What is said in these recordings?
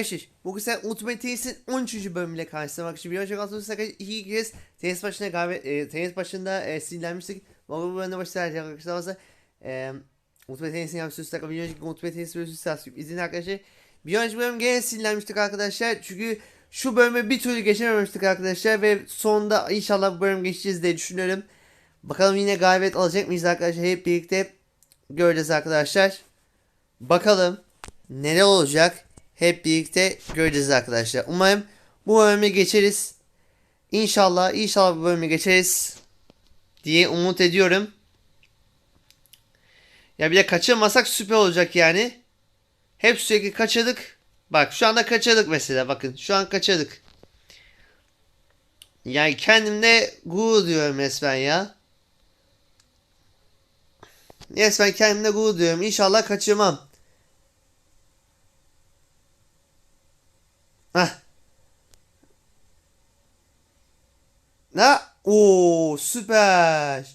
Arkadaşlar bugün sen Ultimate Tennis'in 13. bölümüyle karşılamak için bir önceki hafta iki kez tenis başına galibiyet, e, tenis başında e, sinirlenmiştik. Bu bölümde başlayacak arkadaşlar varsa e, Ultimate Tennis'in yapmıştı üstü bir önceki Ultimate Tennis bölümü tasvip izin arkadaşlar. Bir önceki bölüm gene sinirlenmiştik arkadaşlar çünkü şu bölümü bir türlü geçememiştik arkadaşlar ve sonunda inşallah bu bölüm geçeceğiz diye düşünüyorum. Bakalım yine galibiyet alacak mıyız arkadaşlar hep birlikte göreceğiz arkadaşlar. Bakalım neler olacak hep birlikte göreceğiz arkadaşlar. Umarım bu bölümü geçeriz. İnşallah inşallah bu bölümü geçeriz diye umut ediyorum. Ya bir de kaçırmasak süper olacak yani. Hep sürekli kaçırdık. Bak şu anda kaçırdık mesela bakın. Şu an kaçırdık. Yani kendimde gurur diyorum resmen ya. Resmen kendimde gurur diyorum. İnşallah kaçırmam. Heh. Ne? Oo süper.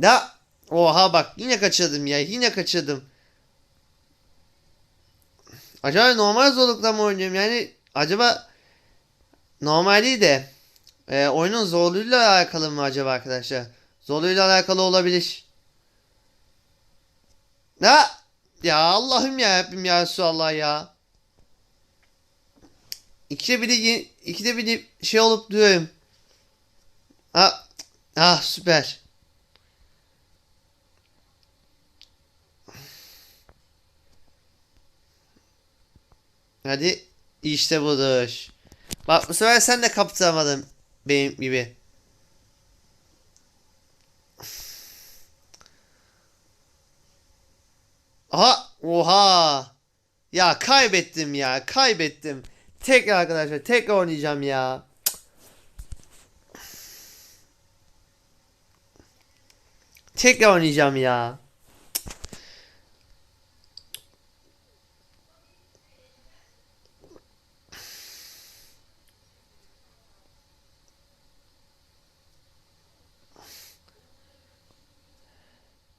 Ne? Oha bak yine kaçırdım ya. Yine kaçırdım. Acaba normal zorlukla mı oynuyorum? Yani acaba normal değil de e, oyunun zorluğuyla alakalı mı acaba arkadaşlar? Zorluğuyla alakalı olabilir. Ne? Ya Allah'ım ya Rabbim ya Resulallah ya. İkide bir de ikide bir şey olup diyorum. Ah, ah süper. Hadi işte budur. Bak bu sefer sen de kaptıramadın benim gibi. Aha oha. Ya kaybettim ya kaybettim. Tekrar arkadaşlar tekrar oynayacağım ya. Tekrar oynayacağım ya.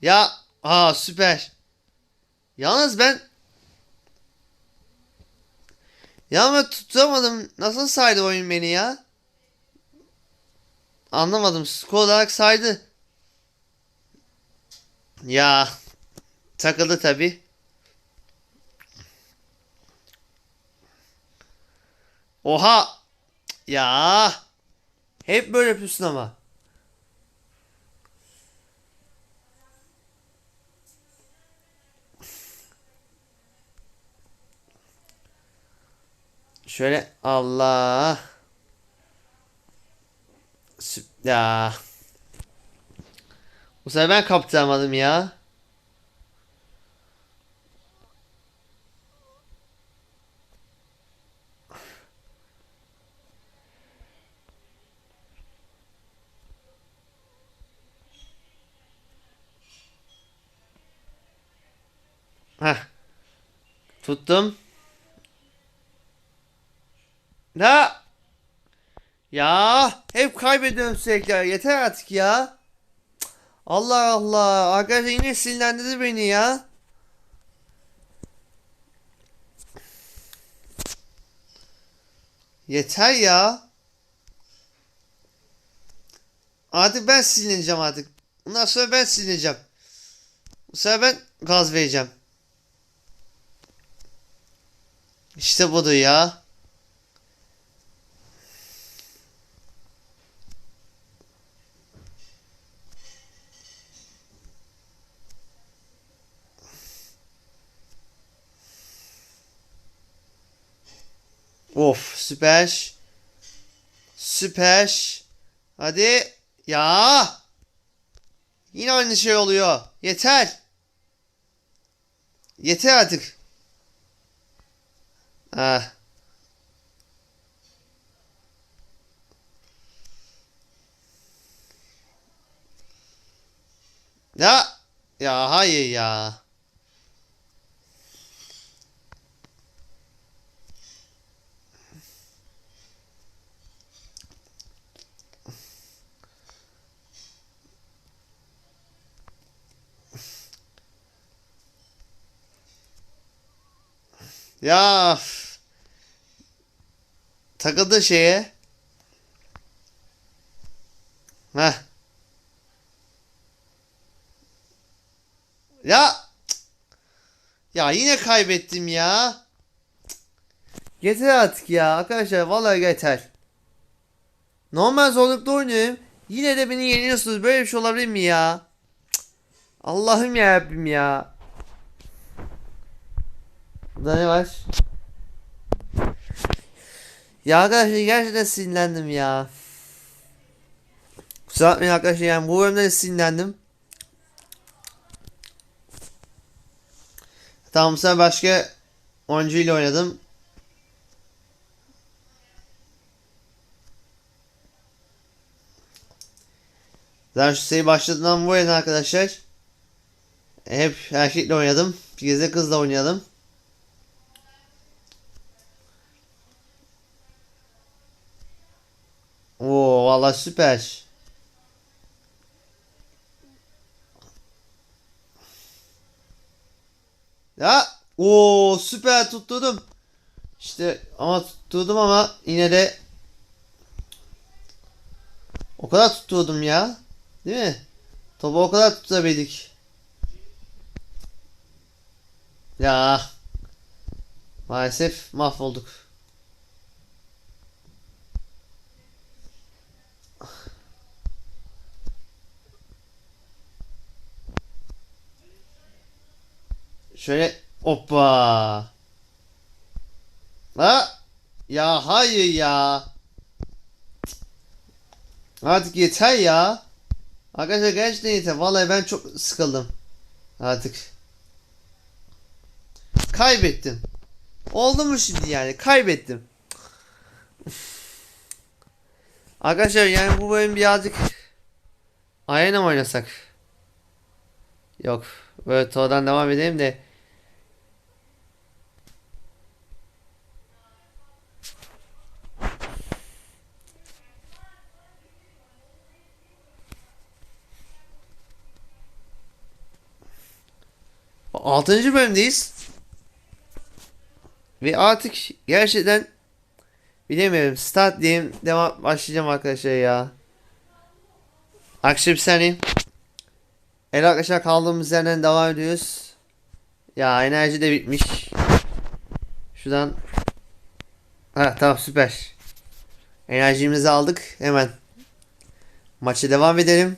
Ya aa süper. Yalnız ben ya ama tutamadım. Nasıl saydı oyun beni ya? Anlamadım. Skor olarak saydı. Ya takıldı tabi. Oha. Ya. Hep böyle yapıyorsun ama. Şöyle Allah. Ya. Bu sefer ben kaptıramadım ya. Heh. Tuttum. Ne? Ya hep kaybediyorum sürekli. Yeter artık ya. Allah Allah. Arkadaşlar yine sinirlendirdi beni ya. Yeter ya. Artık ben sinirleneceğim artık. Bundan sonra ben sinirleneceğim. Bu sefer ben gaz vereceğim. İşte budur ya. Of süper. Süper. Hadi. Ya. Yine aynı şey oluyor. Yeter. Yeter artık. Ah. Ya. Ya hayır ya. Ya. Takıldı şeye. Heh. Ya. Ya yine kaybettim ya. Yeter artık ya arkadaşlar vallahi yeter. Normal zorlukta oynuyorum. Yine de beni yeniyorsunuz. Böyle bir şey olabilir mi ya? Allah'ım ya Rabbim ya. Burada ne var? Ya arkadaşlar gerçekten sinirlendim ya. Kusura bakmayın arkadaşlar yani bu bölümde de sinirlendim. Tamam sefer başka oyuncuyla oynadım. Zaten şu seri başladığından bu yana arkadaşlar. Hep erkekle oynadım. Bir kez de kızla oynadım. Oo vallahi süper. Ya o süper tutturdum. İşte ama tutturdum ama yine de o kadar tutturdum ya. Değil mi? Topu o kadar tutabildik. Ya maalesef mahvolduk. Şöyle hoppa. Ha? Ya hayır ya. Artık yeter ya. Arkadaşlar gerçekten yeter. Vallahi ben çok sıkıldım. Artık. Kaybettim. Oldu mu şimdi yani? Kaybettim. Arkadaşlar yani bu bölüm birazcık Arena mı oynasak? Yok. Böyle tordan devam edelim de. Altıncı bölümdeyiz. Ve artık gerçekten bilemiyorum. Start diyeyim. Devam başlayacağım arkadaşlar ya. Akşam saniye. Evet arkadaşlar kaldığımız yerden devam ediyoruz. Ya enerji de bitmiş. Şuradan. Ha tamam süper. Enerjimizi aldık. Hemen. Maça devam edelim.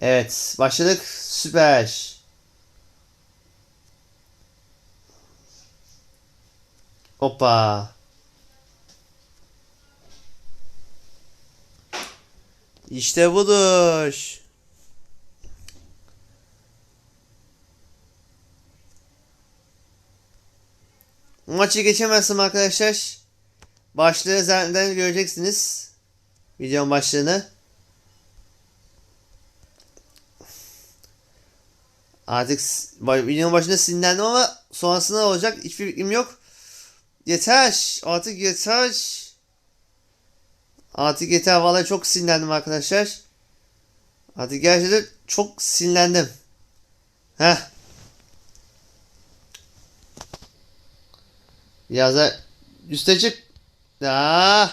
Evet başladık. Süper. Hoppa. İşte budur. Maçı geçemezsem arkadaşlar. Başlığı zaten göreceksiniz. Videonun başlığını. Artık videonun başında sinirlendim ama sonrasında olacak hiçbir fikrim yok. Yeter. Artık yeter. Artık yeter. Vallahi çok sinirlendim arkadaşlar. Artık gerçekten çok sinirlendim. Heh. Biraz da üste çık. Aa.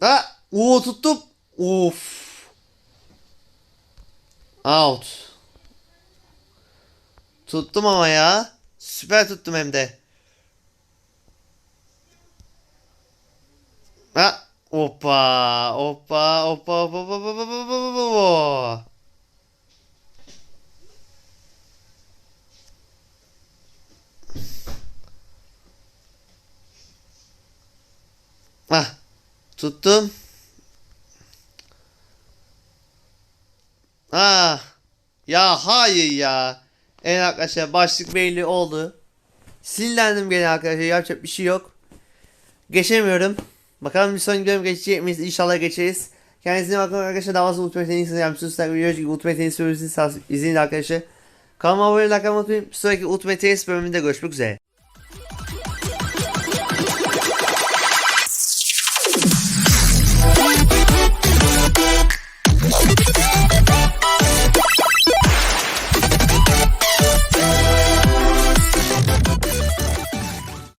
Ha, oo tuttum. Of. Out. Tuttum ama ya. Süper tuttum hem de. Ha, hoppa, hoppa, hoppa, hoppa, hoppa, hoppa, hoppa, hoppa, hoppa. Ah, tuttum. Ah. Ya hayır ya. Evet arkadaşlar başlık belli oldu. Sinirlendim gene arkadaşlar yapacak bir şey yok. Geçemiyorum. Bakalım bir sonraki bölüm geçecek miyiz? İnşallah geçeriz. Kendinize bakın arkadaşlar. Daha fazla Ultimate Tenis yapmışsınız. Videocu gibi Ultimate Tenis bölümünü izleyin arkadaşlar. Kanalıma abone olmayı unutmayın. Bir sonraki Ultimate Tenis bölümünde görüşmek üzere.